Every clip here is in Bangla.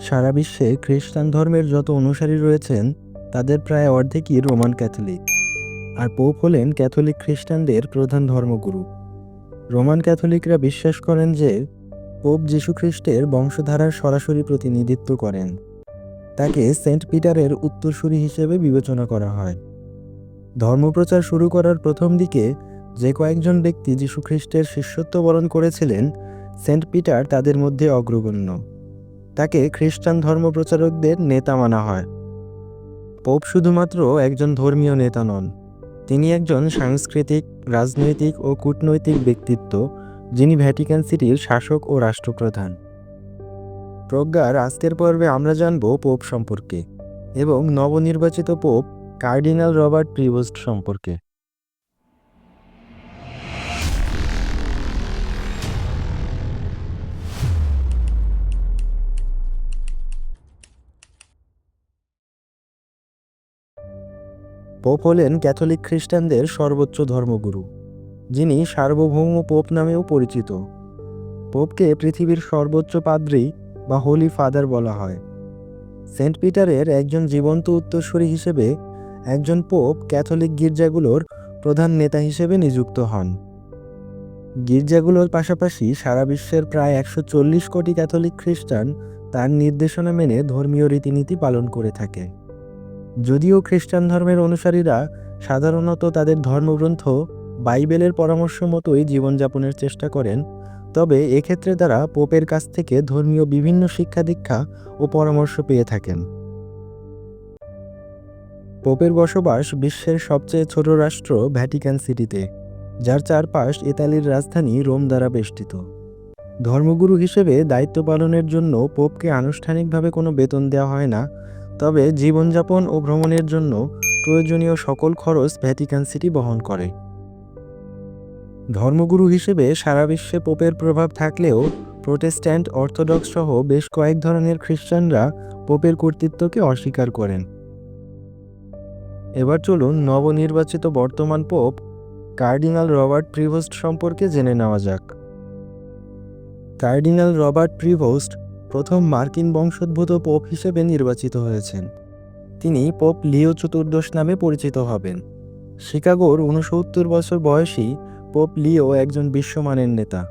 সারা বিশ্বে খ্রিস্টান ধর্মের যত অনুসারী রয়েছেন, তাদের প্রায় অর্ধেকই রোমান ক্যাথলিক। আর পোপ হলেন ক্যাথলিক খ্রিস্টানদের প্রধান ধর্মগুরু। রোমান ক্যাথলিকরা বিশ্বাস করেন যে, পোপ যীশুখ্রিস্টের বংশধারার সরাসরি প্রতিনিধিত্ব করেন। তাকে সেন্ট পিটারের উত্তরসূরি হিসেবে বিবেচনা করা হয়। ধর্মপ্রচার শুরু করার প্রথম দিকে যে কয়েকজন ব্যক্তি যীশুখ্রিস্টের শিষ্যত্ব বরণ করেছিলেন, সেন্ট পিটার তাদের মধ্যে অগ্রগণ্য। তাকে খ্রিস্টান ধর্মপ্রচারকদের নেতা মানা হয়। পোপ শুধুমাত্র একজন ধর্মীয় নেতা নন, তিনি একজন সাংস্কৃতিক, রাজনৈতিক ও কূটনৈতিক ব্যক্তিত্ব, যিনি ভ্যাটিকান সিটির শাসক ও রাষ্ট্রপ্রধান। প্রজ্ঞার আজকের পর্বে আমরা জানব পোপ সম্পর্কে এবং নবনির্বাচিত পোপ কার্ডিনাল রবার্ট প্রিভোস্ট সম্পর্কে। পোপ হলেন ক্যাথলিক খ্রিস্টানদের সর্বোচ্চ ধর্মগুরু, যিনি সার্বভৌম পোপ নামেও পরিচিত। পোপকে পৃথিবীর সর্বোচ্চ পাদ্রী বা হোলি ফাদার বলা হয়। সেন্ট পিটারের একজন জীবন্ত উত্তরসূরি হিসেবে একজন পোপ ক্যাথলিক গির্জাগুলোর প্রধান নেতা হিসেবে নিযুক্ত হন। গির্জাগুলোর পাশাপাশি সারা বিশ্বের প্রায় একশো চল্লিশ কোটি ক্যাথলিক খ্রিস্টান তার নির্দেশনা মেনে ধর্মীয় রীতিনীতি পালন করে থাকে। যদিও খ্রিস্টান ধর্মের অনুসারীরা সাধারণত তাদের ধর্মগ্রন্থ বাইবেলের পরামর্শ মতোই জীবনযাপনের চেষ্টা করেন, তবে এক্ষেত্রে তারা পোপের কাছ থেকে ধর্মীয় বিভিন্ন শিক্ষা দীক্ষা ও পরামর্শ পেয়ে থাকেন। পোপের বসবাস বিশ্বের সবচেয়ে ছোট রাষ্ট্র ভ্যাটিকান সিটিতে, যার চারপাশ ইতালির রাজধানী রোম দ্বারা বেষ্টিত। ধর্মগুরু হিসেবে দায়িত্ব পালনের জন্য পোপকে আনুষ্ঠানিকভাবে কোনো বেতন দেওয়া হয় না তবে জীবনযাপন ও ভ্রমণের জন্য প্রয়োজনীয় সকল খরচ ভ্যাটিকান সিটি বহন করে। ধর্মগুরু হিসেবে সারা বিশ্বে পোপের প্রভাব থাকলেও প্রোটেস্ট্যান্ট, অর্থোডক্স সহ বেশ কয়েক ধরনের খ্রিস্টানরা পোপের কর্তৃত্বকে অস্বীকার করেন। এবার চলুন নবনির্বাচিত বর্তমান পোপ কার্ডিনাল রবার্ট প্রিভোস্ট সম্পর্কে জেনে নেওয়া যাক। কার্ডিনাল রবার্ট প্রিভোস্ট প্রথম মার্কিন বংশোদ্ভূত পোপ হিসেবে নির্বাচিত হয়েছেন। তিনি পোপ লিও চতুর্দশ নামে পরিচিত হবেন। শিকাগোর উনসত্তর বছর বয়সী পোপ লিও একজন বিশ্বমানের নেতা।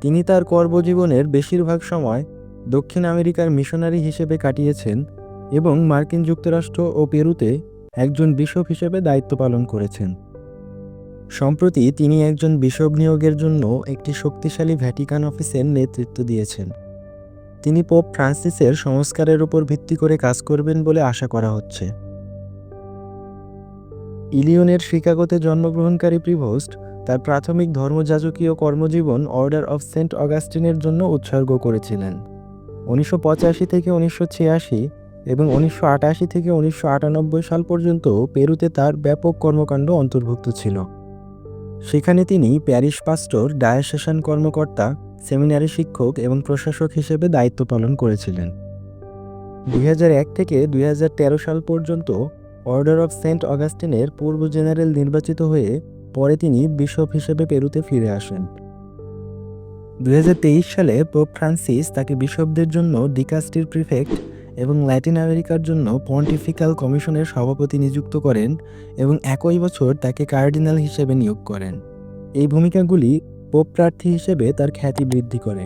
তিনি তার কর্মজীবনের বেশিরভাগ সময় দক্ষিণ আমেরিকার মিশনারি হিসেবে কাটিয়েছেন এবং মার্কিন যুক্তরাষ্ট্র ও পেরুতে একজন বিশপ হিসেবে দায়িত্ব পালন করেছেন। সম্প্রতি তিনি একজন বিশপ নিয়োগের জন্য একটি শক্তিশালী ভ্যাটিকান অফিসের নেতৃত্ব দিয়েছেন। তিনি পোপ ফ্রান্সিসের সংস্কারের উপর ভিত্তি করে কাজ করবেন বলে আশা করা হচ্ছে। ইলিয়নের শিকাগোতে জন্মগ্রহণকারী প্রিভোস্ট তার প্রাথমিক ধর্মযাজকীয় কর্মজীবন অর্ডার অফ সেন্ট অগাস্টিনের জন্য উৎসর্গ করেছিলেন। উনিশশো পঁচাশি থেকে উনিশশো ছিয়াশি এবং উনিশশো আটাশি থেকে উনিশশো আটানব্বই সাল পর্যন্ত পেরুতে তার ব্যাপক কর্মকাণ্ড অন্তর্ভুক্ত ছিল। সেখানে তিনি প্যারিস পাস্টর ডায়াসেশন কর্মকর্তা, সেমিনারি শিক্ষক এবং প্রশাসক হিসেবে দায়িত্ব পালন করেছিলেন। দুই হাজার এক থেকে দুই হাজার তেরো সাল পর্যন্ত order of Saint অগাস্টিনের Purba general নির্বাচিত হয়ে পরে তিনি বিশপ হিসেবে পেরুতে ফিরে আসেন। দুই হাজার তেইশ সালে পোপ ফ্রান্সিস তাকে বিশপদের জন্য ডিকাস্টির প্রিফেক্ট এবং ল্যাটিন আমেরিকার জন্য পন্টিফিক্যাল কমিশনের সভাপতি নিযুক্ত করেন এবং একই বছর তাকে কার্ডিনাল হিসেবে নিয়োগ করেন। এই ভূমিকাগুলি পোপ প্রার্থী হিসেবে তার খ্যাতি বৃদ্ধি করে।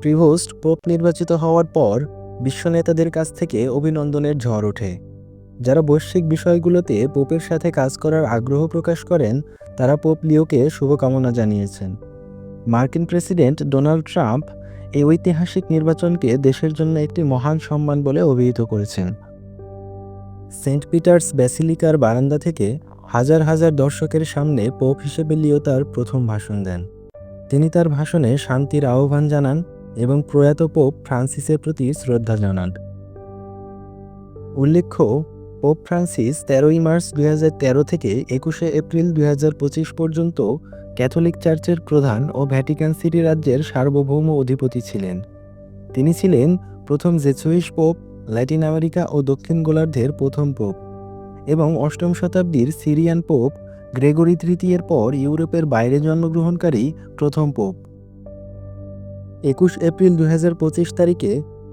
প্রিভোস্ট পোপ নির্বাচিত হওয়ার পর বিশ্ব নেতাদের কাছ থেকে অভিনন্দনের ঝড় ওঠে। যারা বৈশ্বিক বিষয়গুলোতে পোপের সাথে কাজ করার আগ্রহ প্রকাশ করেন, তারা পোপ লিওকে শুভকামনা জানিয়েছেন। মার্কিন প্রেসিডেন্ট ডোনাল্ড ট্রাম্প এই ঐতিহাসিক নির্বাচনকে দেশের জন্য একটি মহান সম্মান বলে অভিহিত করেছেন। সেন্ট পিটার্স ব্যাসিলিকার বারান্দা থেকে হাজার হাজার দর্শকের সামনে পোপ হিসেবে লিও তার প্রথম ভাষণ দেন। তিনি তার ভাষণে শান্তির আহ্বান জানান এবং প্রয়াত পোপ ফ্রান্সিসের প্রতি শ্রদ্ধা জানান। উল্লেখ্য পোপ ফ্রান্সিস তেরোই মার্চ দুই হাজার তেরো থেকে একুশে এপ্রিল দুই হাজার পঁচিশ পর্যন্ত ক্যাথলিক চার্চের প্রধান ও ভ্যাটিকান সিটি রাজ্যের সার্বভৌম অধিপতি ছিলেন। তিনি ছিলেন প্রথম জেসুইস পোপ, ল্যাটিন আমেরিকা ও দক্ষিণ গোলার্ধের প্রথম পোপ এবং অষ্টম শতাব্দীর সিরিয়ান পোপ গ্রেগরি তৃতীয়ের পর ইউরোপের বাইরে জন্মগ্রহণকারী প্রথম পোপ। একুশ এপ্রিল দুই হাজার পঁচিশ তারিখে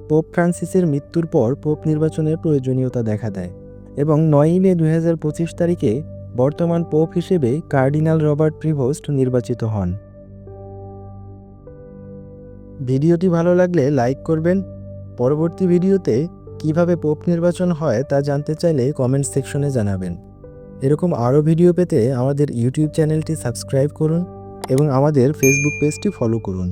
পোপ ফ্রান্সিসের মৃত্যুর পর পোপ নির্বাচনের প্রয়োজনীয়তা দেখা দেয়। এবং নয়ই মে দু হাজার পঁচিশ তারিখে বর্তমান পোপ হিসেবে কার্ডিনাল রবার্ট প্রিভোস্ট নির্বাচিত হন। ভিডিওটি ভালো লাগলে লাইক করবেন। পরবর্তী ভিডিওতে কীভাবে পোপ নির্বাচন হয় তা জানতে চাইলে কমেন্ট সেকশনে জানাবেন। এরকম আরও ভিডিও পেতে আমাদের ইউটিউব চ্যানেলটি সাবস্ক্রাইব করুন এবং আমাদের ফেসবুক পেজটি ফলো করুন।